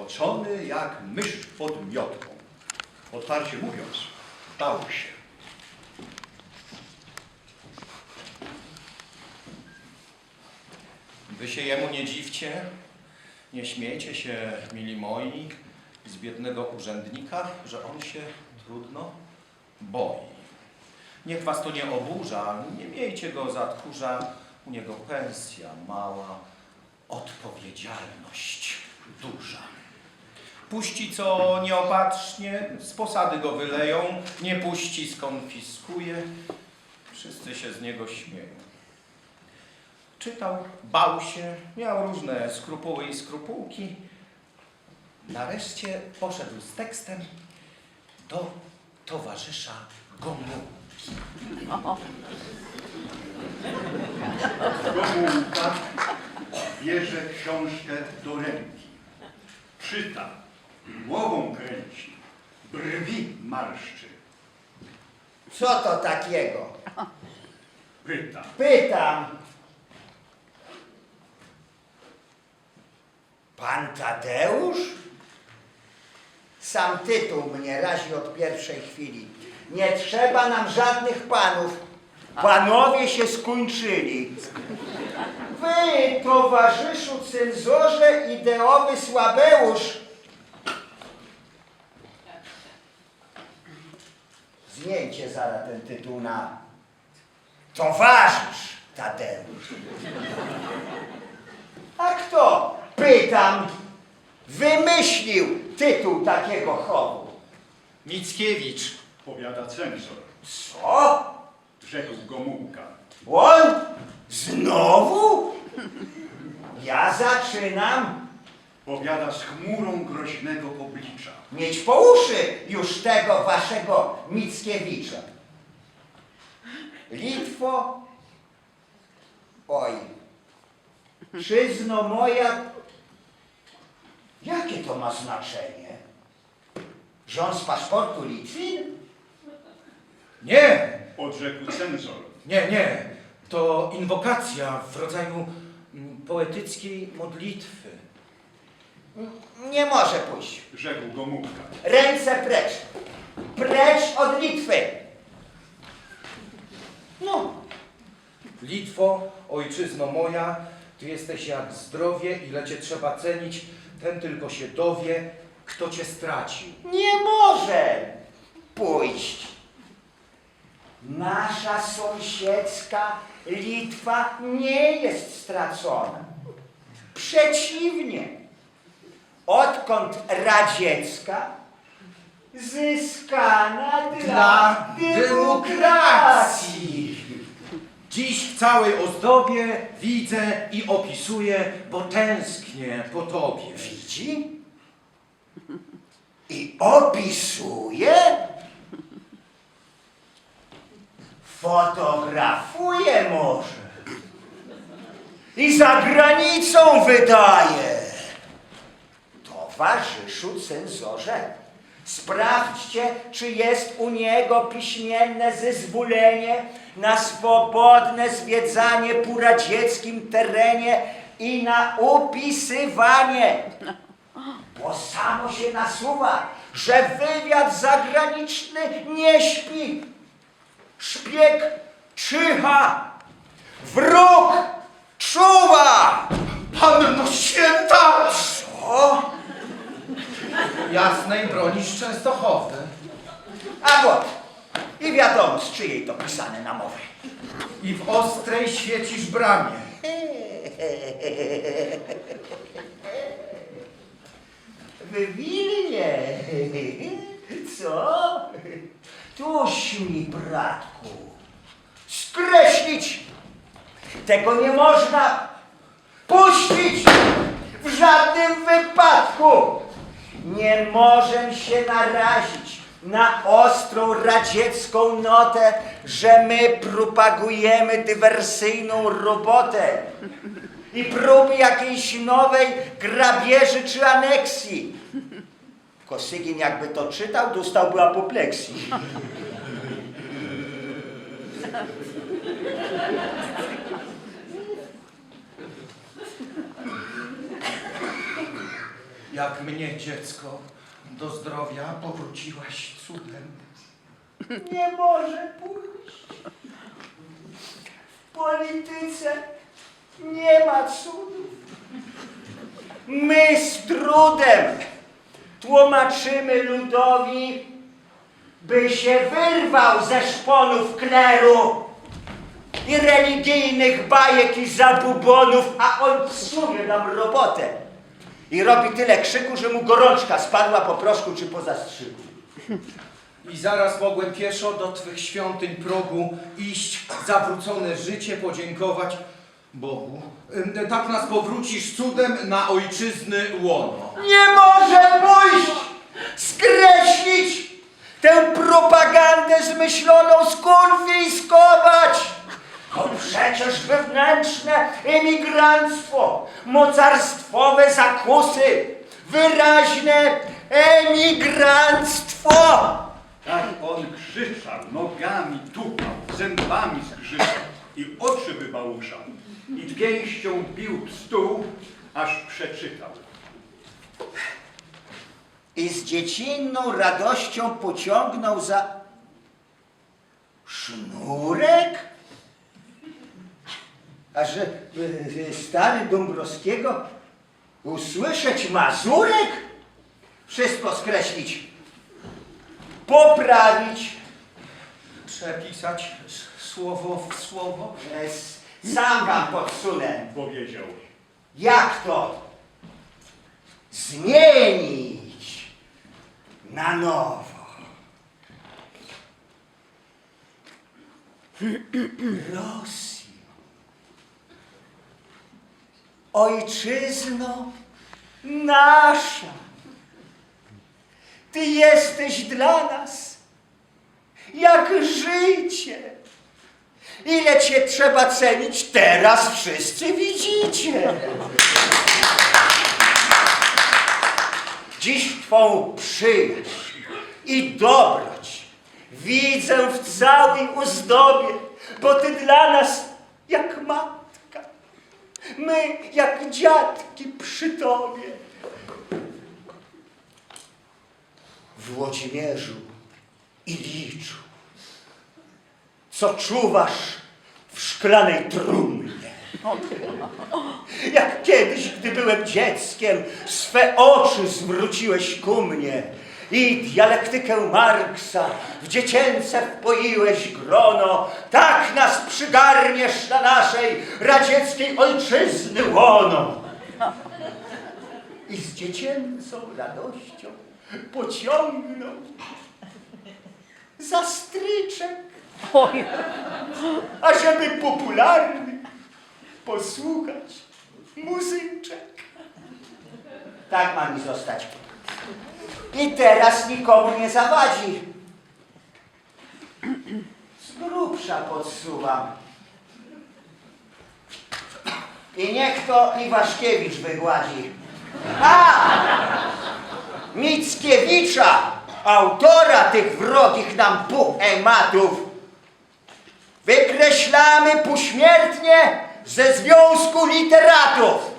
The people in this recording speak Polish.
spocony jak mysz pod miotką. Otwarcie mówiąc, bał się. Wy się jemu nie dziwcie, nie śmiejcie się, mili moi, z biednego urzędnika, że on się trudno boi. Niech was to nie oburza, nie miejcie go za tchórza, u niego pensja mała, odpowiedzialność duża. Puści co nieopatrznie, z posady go wyleją, nie puści skonfiskuje, wszyscy się z niego śmieją. Czytał, bał się, miał różne skrupuły i skrupułki. Nareszcie poszedł z tekstem do towarzysza Gomułki. Gomułka bierze książkę do ręki. Czyta, głową kręci, brwi marszczy. Co to takiego? Pyta, Pytam. Pan Tadeusz? Sam tytuł mnie razi od pierwszej chwili. Nie trzeba nam żadnych panów. Panowie się skończyli. Wy, towarzyszu cenzorze ideowy Słabeusz. Zmieńcie zaraz ten tytuł na Towarzysz Tadeusz. A kto, pytam, wymyślił tytuł takiego chowu? Mickiewicz. powiada cenzor, Co? rzekł Gomułka. On? Znowu? Ja zaczynam Powiada z chmurą groźnego oblicza. mieć po uszy już tego waszego Mickiewicza. Litwo, oj, przyzno moja, jakie to ma znaczenie? Że on z paszportu Litwin? Nie, Odrzekł cenzor. nie, nie. To inwokacja w rodzaju mm, poetyckiej modlitwy. Nie może pójść. Rzekł Gomułka. Ręce precz. Precz od Litwy. No, Litwo, ojczyzno moja, ty jesteś jak zdrowie, ile cię trzeba cenić, ten tylko się dowie, kto cię stracił. nie może pójść. Nasza sąsiedzka Litwa nie jest stracona. Przeciwnie. Odkąd radziecka zyskana dla, Dla demokracji. Dziś w całej ozdobie widzę i opisuję, bo tęsknię po tobie. Widzi? I opisuje? Fotografuje może. I za granicą wydaje. Towarzyszu cenzorze, sprawdźcie, czy jest u niego piśmienne zezwolenie na swobodne zwiedzanie po radzieckim terenie i na upisywanie. Bo samo się nasuwa, że wywiad zagraniczny nie śpi. Szpieg czyha, wróg czuwa. Panno święta! O, Jasnej bronisz Częstochowy. a вот, i wiadomo z czyjej to pisane namowy. I w ostrej świecisz bramie. W Wilnie. Co? Tuś mi, bratku. Skreślić. Tego nie można puścić w żadnym wypadku. Nie możemy się narazić na ostrą radziecką notę, że my propagujemy dywersyjną robotę i próby jakiejś nowej grabieży czy aneksji. Kosygin jakby to czytał, dostałby apopleksji. Jak mnie dziecko do zdrowia powróciłaś cudem. Nie może pójść. W polityce nie ma cudów. My z trudem tłumaczymy ludowi, by się wyrwał ze szponów kleru i religijnych bajek i zabubonów, a on psuje nam robotę. I robi tyle krzyku, że mu gorączka spadła po proszku czy po zastrzyku. I zaraz mogłem pieszo do Twych świątyń progu iść, zawrócone życie podziękować Bogu. Ym, Tak nas powrócisz cudem na ojczyzny łono. Nie może pójść! Skreślić! Tę propagandę zmyśloną skonfiskować! To przecież wewnętrzne emigranstwo, mocarstwowe zakusy, wyraźne emigranstwo! Tak on krzyczał, nogami tupał, zębami zgrzytał i oczy wybałuszał. I pięścią bił w stół, aż przeczytał. I z dziecinną radością pociągnął za sznurek? A że y, y, stary Dąbrowskiego usłyszeć Mazurek? Wszystko skreślić, poprawić. Przepisać słowo w słowo. Es, Sam wam podsunę. Powiedział. Jak to? Zmienić na nowo. Rosjo, ojczyzno nasza, Ty jesteś dla nas jak życie. Ile Cię trzeba cenić, teraz wszyscy widzicie. Dziś Twą przyjaźń i dobroć widzę w całej uzdobie, bo Ty dla nas jak matka, my jak dziadki przy Tobie. W Włodzimierzu i Liczu, co czuwasz w szklanej trumnie. Jak kiedyś, gdy byłem dzieckiem, swe oczy zwróciłeś ku mnie i dialektykę Marksa w dziecięce wpoiłeś grono, tak nas przygarniesz na naszej radzieckiej ojczyzny łono. I z dziecięcą radością pociągnął za stryczek, ażeby popularny posłuchać muzyczek. Tak ma mi zostać. I teraz nikomu nie zawadzi. Z grubsza podsuwam. I niech to Iwaszkiewicz wygładzi. A! Mickiewicza, autora tych wrogich nam poematów, wykreślamy pośmiertnie ze Związku Literatów.